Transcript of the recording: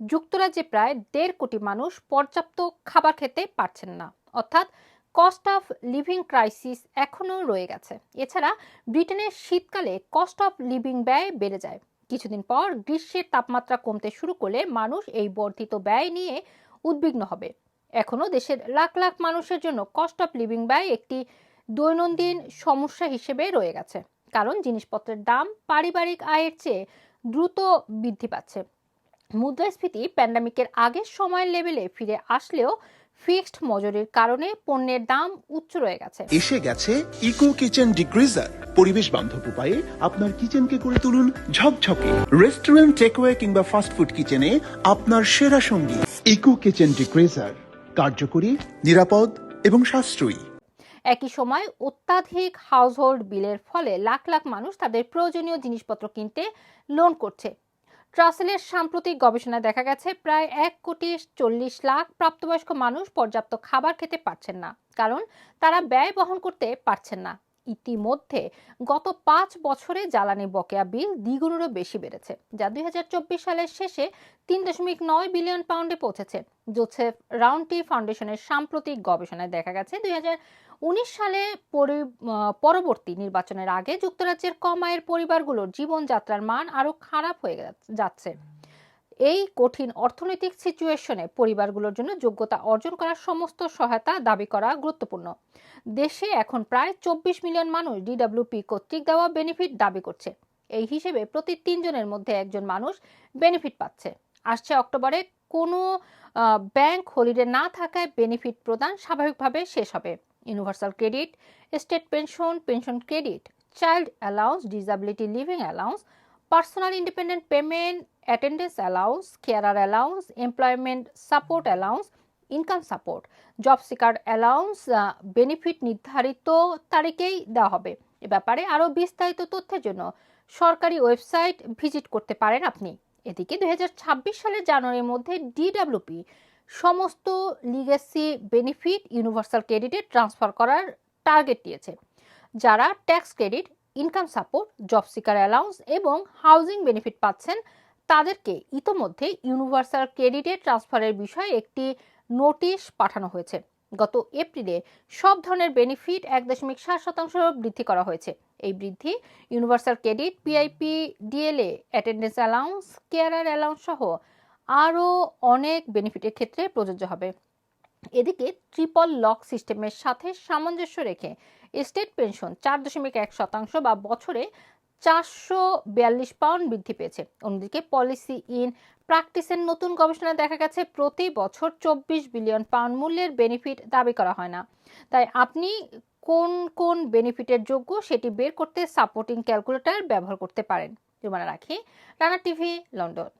যুক্তরাজ্যে প্রায় দেড় কোটি মানুষ পর্যাপ্ত খাবার খেতে পারছেন না। অর্থাৎ কস্ট অফ লিভিং ক্রাইসিস এখনও রয়ে গেছে। এছাড়া ব্রিটেনের শীতকালে কস্ট অফ লিভিং ব্যয় বেড়ে যায়। কিছুদিন পর গ্রীষ্মের তাপমাত্রা কমতে শুরু করলে মানুষ এই বর্ধিত ব্যয় নিয়ে উদ্বিগ্ন হবে। এখনও দেশের লাখ লাখ মানুষের জন্য কস্ট অফ লিভিং ব্যয় একটি দৈনন্দিন সমস্যা হিসেবে রয়ে গেছে। কারণ জিনিসপত্রের দাম পারিবারিক আয়ের চেয়ে দ্রুত বৃদ্ধি পাচ্ছে। মুদ্রাস্ফীতি প্যান্ডামিকের আগের সময়ের লেভেলে ফিরে আসলেও ফিক্সড মজুরির কারণে পণ্যের দাম উচ্চ রয়ে গেছে। এসে গেছে ইকো কিচেন ডিগ্রিজার। পরিবেশ বান্ধব উপায়ে আপনার কিচেনকে করে তুলুন ঝকঝকে। রেস্টুরেন্ট টেকওয়ে কিংবা ফাস্ট ফুড কিচেনে আপনার সেরা সঙ্গী। ইকো কিচেন ডিগ্রিজার কার্যকরী নিরাপদ এবং সাশ্রয়ী। একই সময় অত্যাধিক হাউসহোল্ড বিলের ফলে লাখ লাখ মানুষ তাদের প্রয়োজনীয় জিনিসপত্র কিনতে লোন করছে। ট্রাসেলের সাম্প্রতিক গবেষণায় দেখা গেছে, প্রায় এক কোটি চল্লিশ লাখ প্রাপ্তবয়স্ক মানুষ পর্যাপ্ত খাবার খেতে পারছেন না। কারণ তারা ব্যয় বহন করতে পারছেন না। ইতিমধ্যে গত পাঁচ বছরে জ্বালানি বকেয়া বিল দ্বিগুণেরও বেশি বেড়েছে, যা দুই হাজার চব্বিশ সালের শেষে তিন দশমিক নয় বিলিয়ন পাউন্ডে পৌঁছেছে। জোসেফ রাউন্টি ফাউন্ডেশনের সাম্প্রতিক গবেষণায় দেখা গেছে, দুই উনিশ সালে পরি- পরবর্তী নির্বাচনের আগে যুক্তরাজ্যের কম আয়ের পরিবারগুলোর জীবনযাত্রার মান আরও খারাপ হয়ে যাচ্ছে। এই কঠিন অর্থনৈতিক সিচুয়েশনে পরিবারগুলোর জন্য যোগ্যতা অর্জন করার সমস্ত সহায়তা দাবি করা গুরুত্বপূর্ণ। দেশে এখন প্রায় চব্বিশ মিলিয়ন মানুষ ডিডব্লিউপি কর্তৃক দেওয়া বেনিফিট দাবি করছে। এই হিসেবে প্রতি তিনজনের মধ্যে একজন মানুষ বেনিফিট পাচ্ছে। আসছে অক্টোবরে কোনো ব্যাংক হলিডে না থাকায় বেনিফিট প্রদান স্বাভাবিকভাবে শেষ হবে। Universal credit state pension pension credit child allowance disability living allowance personal independence payment attendance allowance carer allowance employment support allowance income support job seeker allowance benefit নির্ধারিত তারিখেই দেওয়া হবে। এ ব্যাপারে আরও বিস্তারিত তথ্যের জন্য সরকারি ওয়েবসাইট ভিজিট করতে পারেন আপনি। এদিকে দুই সালের জানুয়ারির মধ্যে ডিডাব্লিউপি সমস্ত লিগেসি বেনিফিট ইউনিভার্সাল ক্রেডিটে ট্রান্সফার করার টার্গেট দিয়েছে। যারা tax credit income support job seeker allowance এবং হাউজিং বেনিফিট পাচ্ছেন তাদেরকে ইতোমধ্যে ইউনিভার্সাল ক্রেডিটে ট্রান্সফারের বিষয়ে একটি নোটিশ পাঠানো হয়েছে। গত এপ্রিলে সব ধরনের বেনিফিট এক দশমিক সাত শতাংশ বৃদ্ধি করা হয়েছে। এই বৃদ্ধি universal credit PIP DLA, attendance allowance, carer allowance সহ আরও অনেক বেনিফিটের ক্ষেত্রে প্রযোজ্য হবে। এদিকে ট্রিপল লক সিস্টেমের সাথে সামঞ্জস্য রেখে স্টেট পেনশন চার দশমিক এক শতাংশ বা বছরে চারশো বিয়াল্লিশ পাউন্ড বৃদ্ধি পেয়েছে। অন্যদিকে পলিসি ইন প্র্যাকটিসের নতুন গবেষণায় দেখা গেছে, প্রতি বছর চব্বিশ বিলিয়ন পাউন্ড মূল্যের বেনিফিট দাবি করা হয় না। তাই আপনি কোন কোন বেনিফিটের যোগ্য সেটি বের করতে সাপোর্টিং ক্যালকুলেটর ব্যবহার করতে পারেন। জুমানা রাখি রানা টিভি, লন্ডন।